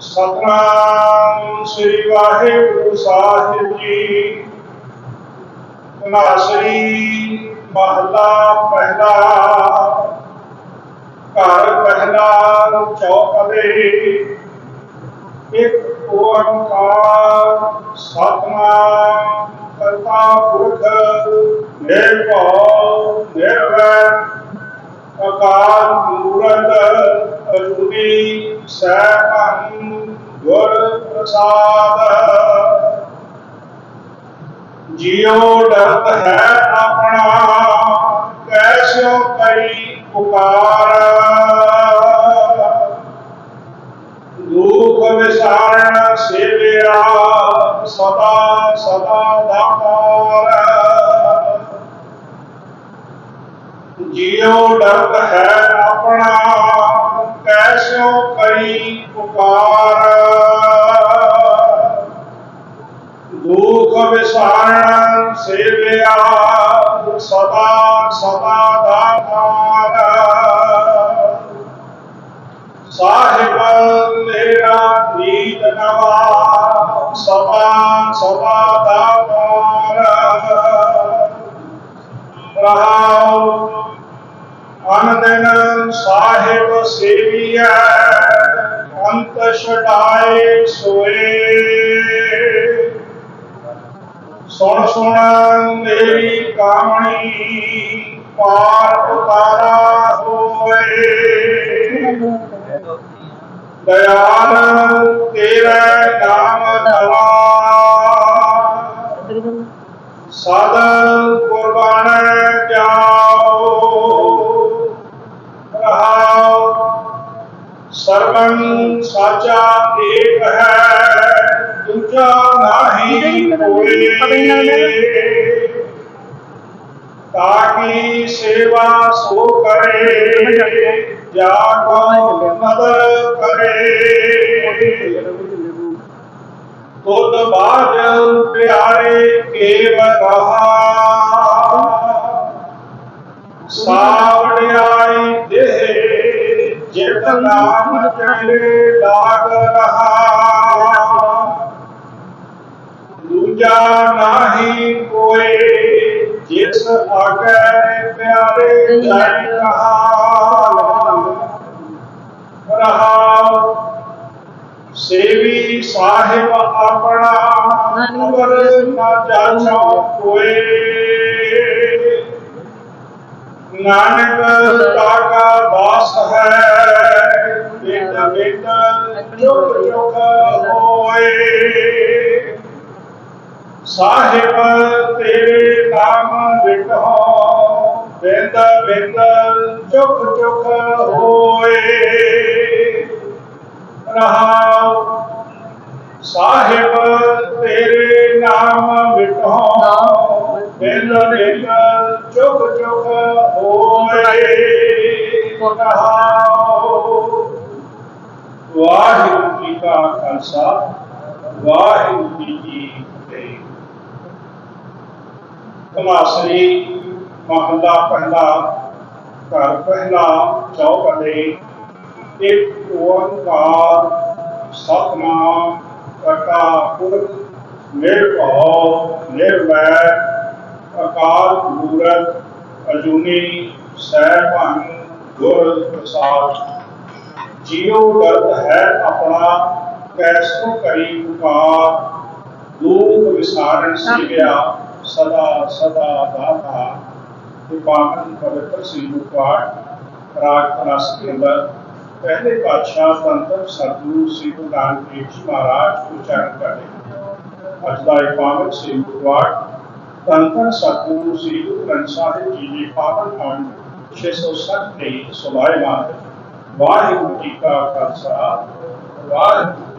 ਸਤਨਾਮ ਸ੍ਰੀ ਵਾਹਿਗੁਰੂ ਸਾਹਿਬ ਜੀ। ਨਾਸਰੀ ਮਹਲਾ ਪਹਿਲਾ। ਘਰ ਪਹਿਲਾ ਚੌਪਦੇ। ਇੱਕ ਓੰਕਾਰ ਸਤਨਾਮ ਕਰਤਾ ਪੁਰਖ। ਨਿਰਭਉ ਨਿਰਵੈਰ ਅਕਾਲ ਮੂਰਤ। ਅਜੂਨੀ ਸੈਭੰ ਗੁਰ ਪ੍ਰਸਾਦ ਜਿਉ ਡਰਤ ਹੈ ਆਪਣਾ, ਕੈਸਿਓ ਕਰੀ ਪੁਕਾਰ। ਦੁਖ ਵਿਸਾਰਣ ਸੇਵਿਆ ਸਦਾ ਸਦਾ ਦਾਤਾਰ ਜਿਉ ਡਰਤ ਹੈ ਆਪਣਾ नहीं पुकारा दुख विसारण सेवया सदा सदा दातारा। साहिबन तेरा नीत नवा सदा सदा दातारा। रहा अनदन साहेब सेविय। अंत छटाए सोए सुन सुन मेरी कामणी पार उतारा होए दयाल तेरा नाम धरा सदा कुर्बान जाओ ਸਰਵੰ ਸਾਚਾ ਏਕ ਹੈ ਦੂਜਾ ਨਹੀਂ ਕੋਈ ਤਾਕੀ ਸੇਵਾ ਸੋ ਕਰੇ ਜਾ ਕੋ ਮਦ ਕਰੇ ਤੁਧ ਬਾਜ ਪਿਆਰੇ ਕੇਵ ਰਹਾ ਸਾਵੜਿਆਈ ਦੇ दूजा नहीं कोई जिस आगे प्यारे जाए कहा रहा सेवी साहेब अपना अवर न कोई ਨਾਨਕ ਤਾਕਾ ਦਾਸ ਹੈ ਬਿਨ ਬਿਨ ਜੁਗ ਜੁਗ ਹੋਏ। ਸਾਹਿਬ ਤੇਰੇ ਨਾਮ ਵਿਟੋ ਬਿੰਦ ਬਿੰਦ ਜੁਗ ਜੁਗ ਹੋਏ। ਰਹਾਉ ਸਾਹਿਬ ਤੇਰੇ ਨਾਮ ਵਿਟੋ ਬਿੰਦ ਬਿੰਦ ਜੁਗ ਜੁਗ को वाहिगुरु जी का खालसा, वाहिगुरु जी की फतेह महला पहला, घर पहला चौक अले एक ओंकार, सतनाम करता पुरख निर्भव, निर्वैर, अकाल, मूरत, अजूनी ਸਹਿਭੰ ਗੁਰ ਪ੍ਰਸਾਦ ਜਿਉ ਗਲਤ ਹੈ ਆਪਣਾ ਕੈਸੋ पवित्र पाठ के अंदर पहले पातशाह श्री गुरु नानक जी महाराज उच्चारण करें पावन पाठ तंत्र सतगुरु श्री गुरु ग्रंथ साहिब जी ने पावन पावन 607 ਦੇ ਸਵਾਲ ਮਾਰ ਵਾਹਿਗੁਰੂ ਜੀ ਕਾ ਖਾਲਸਾ ਵਾਹਿਗੁਰੂ